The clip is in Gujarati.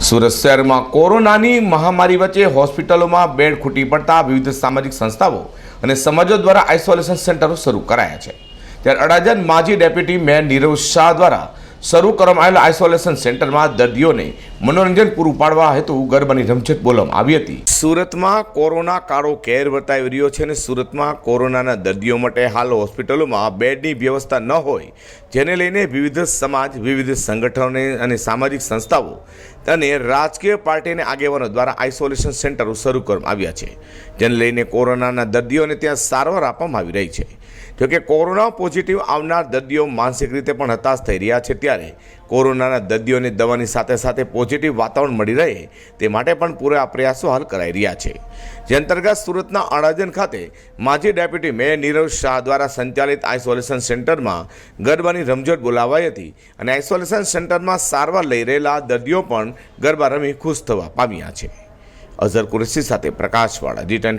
સુરત શહેરમાં કોરોનાની મહામારી વચ્ચે હોસ્પિટલોમાં બેડ ખૂટી પડતા વિવિધ સામાજિક સંસ્થાઓ અને સમાજો દ્વારા આઇસોલેશન સેન્ટરો શરૂ કરાયા છે. ત્યારે અડાજણ માજી ડેપ્યુટી મેયર નીરવ શાહ દ્વારા શરૂ કરવામાં આવેલા આઇસોલેશન સેન્ટરમાં દર્દીઓને મનોરંજન પૂરું પાડવા હેતુ ગરબાની રમઝટ બોલવામાં આવી હતી. સુરતમાં કોરોના કાળો કેર વર્તાઈ રહ્યો છે અને સુરતમાં કોરોનાના દર્દીઓ માટે હાલ હોસ્પિટલોમાં બેડની વ્યવસ્થા ન હોય, જેને લઈને વિવિધ સમાજ, વિવિધ સંગઠનો અને સામાજિક સંસ્થાઓ અને રાજકીય પાર્ટીને આગેવાનો દ્વારા આઇસોલેશન સેન્ટરો શરૂ કરવામાં આવ્યા છે, જેને લઈને કોરોનાના દર્દીઓને ત્યાં સારવાર આપવામાં આવી રહી છે. જોકે કોરોના પોઝિટિવ આવનાર દર્દીઓ માનસિક રીતે પણ હતાશ થઈ રહ્યા છે ત્યારે કોરોનાના દર્દીઓને દવાની સાથે સાથે પોઝિટિવ વાતાવરણ મળી રહે તે માટે પણ પૂરા પ્રયાસો હાલ કરાઈ રહ્યા છે. જે અંતર્ગત સુરતના અડાજણ ખાતે માજી ડેપ્યુટી મેયર નીરવ શાહ દ્વારા સંચાલિત આઇસોલેશન સેન્ટરમાં ગરબાની રમઝટ બોલાવાઈ હતી અને આઇસોલેશન સેન્ટરમાં સારવાર લઈ રહેલા દર્દીઓ પણ ગરબા રમી ખુશ થવા પામ્યા છે. અઝર કુરેશી સાથે પ્રકાશવાળા જી ટેન